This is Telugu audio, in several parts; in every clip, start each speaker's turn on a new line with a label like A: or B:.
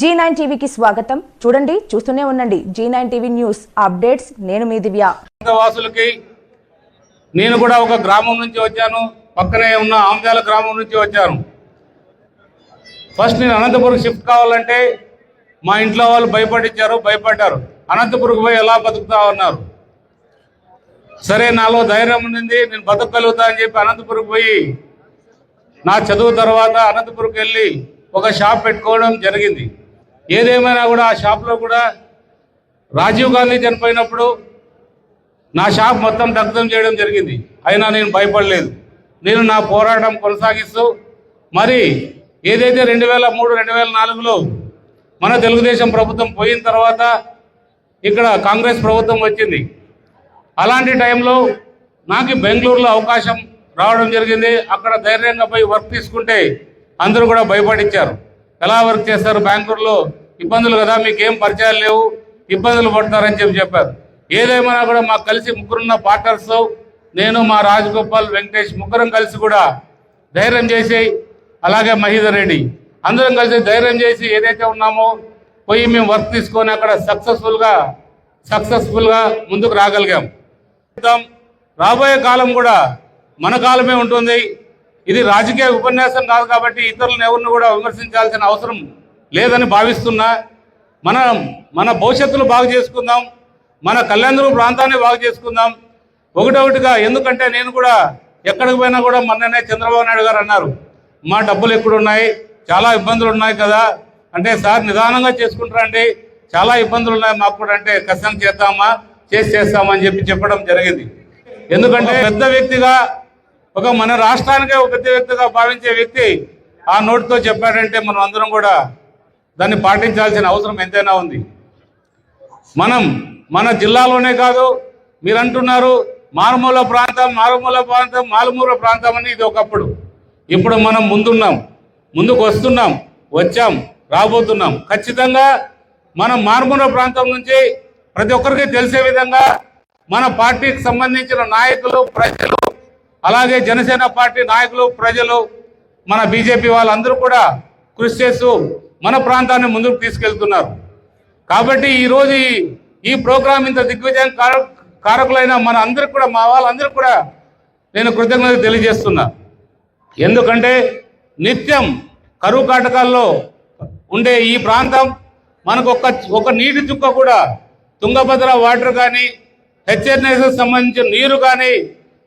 A: జీ నైన్ టీవీకి స్వాగతం. చూడండి చూస్తూనే ఉండండి. Zee nine TV news updates. నేను మీ దివ్య.
B: వాసులకి నేను కూడా ఒక గ్రామం నుంచి వచ్చాను. పక్కనే ఉన్న ఆమ్దాల గ్రామం నుంచి వచ్చాను. ఫస్ట్ నేను అనంతపురం షిఫ్ట్ కావాలంటే మా ఇంట్లో వాళ్ళు భయపడించారు భయపడ్డారు. అనంతపురం పోయి ఎలా బతుకుతా ఉన్నారు? సరే నాలో ధైర్యం ఉంది నేను బతకగలుగుతా అని చెప్పి అనంతపురం పోయి నా చదువు తర్వాత అనంతపురంకి వెళ్ళి ఒక షాప్ పెట్టుకోవడం జరిగింది. ఏదేమైనా కూడా ఆ షాప్లో కూడా రాజీవ్ గాంధీ చనిపోయినప్పుడు నా షాప్ మొత్తం దగ్ధం చేయడం జరిగింది. అయినా నేను భయపడలేదు. నేను నా పోరాటం కొనసాగిస్తూ మరి ఏదైతే రెండు వేల మూడు రెండు వేల నాలుగులో మన తెలుగుదేశం ప్రభుత్వం పోయిన తర్వాత ఇక్కడ కాంగ్రెస్ ప్రభుత్వం వచ్చింది. అలాంటి టైంలో నాకు బెంగళూరులో అవకాశం రావడం జరిగింది. అక్కడ ధైర్యంగా పోయి వర్క్ తీసుకుంటే అందరూ కూడా భయపడిచ్చారు. ఎలా వర్క్ చేస్తారు బ్యాంకుల్లో ఇబ్బందులు కదా మీకేం పరిచయాలు లేవు ఇబ్బందులు పడతారని చెప్పి చెప్పారు. ఏదేమైనా కూడా మాకు కలిసి ముగ్గురున్న పార్ట్నర్స్ నేను మా రాజగోపాల్ వెంకటేష్ ముగ్గురం కలిసి కూడా ధైర్యం చేసి అలాగే మహీధర్ రెడ్డి అందరం కలిసి ధైర్యం చేసి ఏదైతే ఉన్నామో పోయి మేము వర్క్ తీసుకొని అక్కడ సక్సెస్ఫుల్గా సక్సెస్ఫుల్గా ముందుకు రాగలిగాం. రాబోయే కాలం కూడా మన కాలమే ఉంటుంది. ఇది రాజకీయ ఉపన్యాసం కాదు కాబట్టి ఇతరులను ఎవరిని కూడా విమర్శించాల్సిన అవసరం లేదని భావిస్తున్నా. మన మన భవిష్యత్తును బాగు చేసుకుందాం. మన కళ్యాణదుర్గ ప్రాంతాన్ని బాగు చేసుకుందాం. ఒకటొకటిగా ఎందుకంటే నేను కూడా ఎక్కడికి పోయినా కూడా మొన్ననే చంద్రబాబు నాయుడు గారు అన్నారు మా డబ్బులు ఎక్కడున్నాయి? చాలా ఇబ్బందులు ఉన్నాయి కదా. అంటే సార్ నిదానంగా చేసుకుంటారండి. చాలా ఇబ్బందులు ఉన్నాయి మాకు కూడా. అంటే కష్టం చేద్దామా? చేసి చేస్తామని చెప్పి చెప్పడం జరిగింది. ఎందుకంటే పెద్ద వ్యక్తిగా ఒక మన రాష్ట్రానికే ఒక పెద్ద వ్యక్తిగా భావించే వ్యక్తి ఆ నోటితో చెప్పాడంటే మనం అందరం కూడా దాన్ని పాటించాల్సిన అవసరం ఎంతైనా ఉంది. మనం మన జిల్లాలోనే కాదు మీరు అంటున్నారు మారుమూల ప్రాంతం మారుమూల ప్రాంతం మారుమూల ప్రాంతం అని ఇది ఒకప్పుడు. ఇప్పుడు మనం ముందున్నాం ముందుకు వస్తున్నాం వచ్చాం రాబోతున్నాం. ఖచ్చితంగా మనం మారుమూల ప్రాంతం నుంచి ప్రతి ఒక్కరికి తెలిసే విధంగా మన పార్టీకి సంబంధించిన నాయకులు ప్రజలు అలాగే జనసేన పార్టీ నాయకులు ప్రజలు మన బీజేపీ వాళ్ళందరూ కూడా కృషి చేస్తూ మన ప్రాంతాన్ని ముందుకు తీసుకెళ్తున్నారు. కాబట్టి ఈరోజు ఈ- ప్రోగ్రాం ఇంత దిగ్విజయం కార- కారకులైన మన అందరికి కూడా మా వాళ్ళందరికీ కూడా నేను కృతజ్ఞత తెలియజేస్తున్నా. ఎందుకంటే నిత్యం కరువు కాటకాల్లో ఉండే ఈ ప్రాంతం మనకు ఒక ఒక నీటి చుక్క కూడా తుంగభద్ర వాటర్ కానీ హెచ్ఎన్ఎస్ సంబంధించిన నీరు కానీ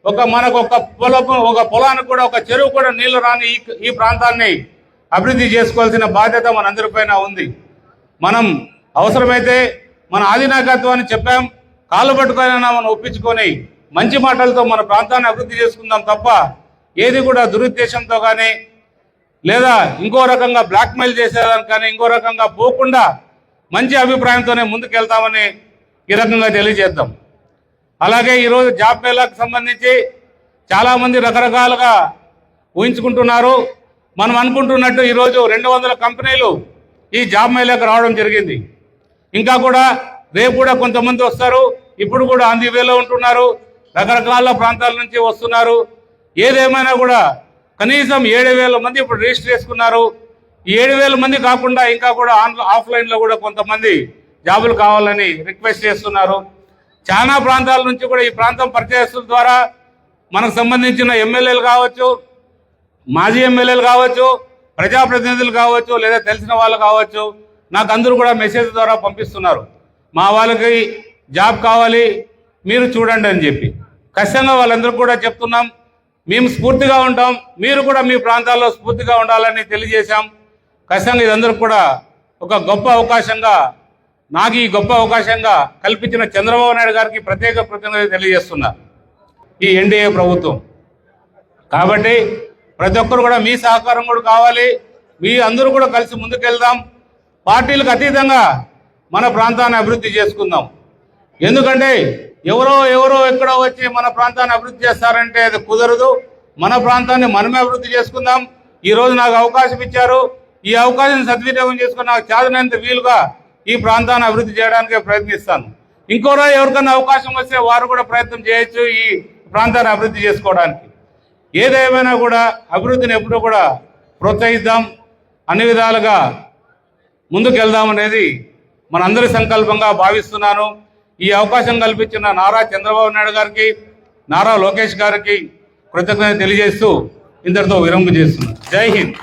B: ఒక మనకు ఒక పొలం ఒక పొలానికి కూడా ఒక చెరువు కూడా నీళ్ళు రాని ఈ ప్రాంతాన్ని అభివృద్ధి చేసుకోవాల్సిన బాధ్యత మనందరిపైన ఉంది. మనం అవసరమైతే మన ఆదినాయకత్వాన్ని చెప్పాం కాళ్ళు పట్టుకొని మనం ఒప్పించుకొని మంచి మాటలతో మన ప్రాంతాన్ని అభివృద్ధి చేసుకుందాం తప్ప ఏది కూడా దురుద్దేశంతో కానీ లేదా ఇంకో రకంగా బ్లాక్మెయిల్ చేసేదాన్ని కానీ ఇంకో రకంగా పోకుండా మంచి అభిప్రాయంతోనే ముందుకెళ్తామని ఈ రకంగా తెలియజేద్దాం. అలాగే ఈరోజు జాబ్ మేళాకు సంబంధించి చాలామంది రకరకాలుగా ఊహించుకుంటున్నారు. మనం అనుకుంటున్నట్టు ఈరోజు రెండు వందల కంపెనీలు ఈ జాబ్ మేళాకు రావడం జరిగింది. ఇంకా కూడా రేపు కూడా కొంతమంది వస్తారు. ఇప్పుడు కూడా అందివేలో ఉంటున్నారు. రకరకాల ప్రాంతాల నుంచి వస్తున్నారు. ఏదేమైనా కూడా కనీసం ఏడు వేల మంది ఇప్పుడు రిజిస్టర్ చేసుకున్నారు. ఈ ఏడు వేల మంది కాకుండా ఇంకా కూడా ఆన్ ఆఫ్లైన్లో కూడా కొంతమంది జాబులు కావాలని రిక్వెస్ట్ చేస్తున్నారు. చాలా ప్రాంతాల నుంచి కూడా ఈ ప్రాంతం పరిచయస్తుల ద్వారా మనకు సంబంధించిన ఎమ్మెల్యేలు కావచ్చు మాజీ ఎమ్మెల్యేలు కావచ్చు ప్రజాప్రతినిధులు కావచ్చు లేదా తెలిసిన వాళ్ళు కావచ్చు నాకు అందరూ కూడా మెసేజ్ ద్వారా పంపిస్తున్నారు. మా వాళ్ళకి జాబ్ కావాలి మీరు చూడండి అని చెప్పి. ఖచ్చితంగా వాళ్ళందరూ కూడా చెప్తున్నాం మేము స్ఫూర్తిగా ఉంటాం మీరు కూడా మీ ప్రాంతాల్లో స్ఫూర్తిగా ఉండాలని తెలియజేశాం. ఖచ్చితంగా ఇదందరూ కూడా ఒక గొప్ప అవకాశంగా నాకు ఈ గొప్ప అవకాశంగా కల్పించిన చంద్రబాబు నాయుడు గారికి ప్రత్యేక కృతజ్ఞత తెలియజేస్తున్నా. ఈ ఎన్డీఏ ప్రభుత్వం. కాబట్టి ప్రతి ఒక్కరు కూడా మీ సహకారం కూడా కావాలి. మీ అందరూ కూడా కలిసి ముందుకెళ్దాం. పార్టీలకు అతీతంగా మన ప్రాంతాన్ని అభివృద్ధి చేసుకుందాం. ఎందుకంటే ఎవరో ఎవరో ఎక్కడో వచ్చి మన ప్రాంతాన్ని అభివృద్ధి చేస్తారంటే అది కుదరదు. మన ప్రాంతాన్ని మనమే అభివృద్ధి చేసుకుందాం. ఈ రోజు నాకు అవకాశం ఇచ్చారు. ఈ అవకాశం సద్వినియోగం చేసుకుని నాకు చాదనంత వీలుగా ఈ ప్రాంతాన్ని అభివృద్ధి చేయడానికి ప్రయత్నిస్తాను. ఇంకోరా ఎవరికైనా అవకాశం వస్తే వారు కూడా ప్రయత్నం చేయొచ్చు ఈ ప్రాంతాన్ని అభివృద్ధి చేసుకోవడానికి. ఏదేమైనా కూడా అభివృద్ధిని ఎప్పుడూ కూడా ప్రోత్సహిద్దాం. అన్ని విధాలుగా ముందుకు అనేది మనందరి సంకల్పంగా భావిస్తున్నాను. ఈ అవకాశం కల్పించిన నారా చంద్రబాబు నాయుడు గారికి నారా లోకేష్ గారికి కృతజ్ఞత తెలియజేస్తూ ఇంతటితో విరమణ చేస్తున్నాను. జై హింద్.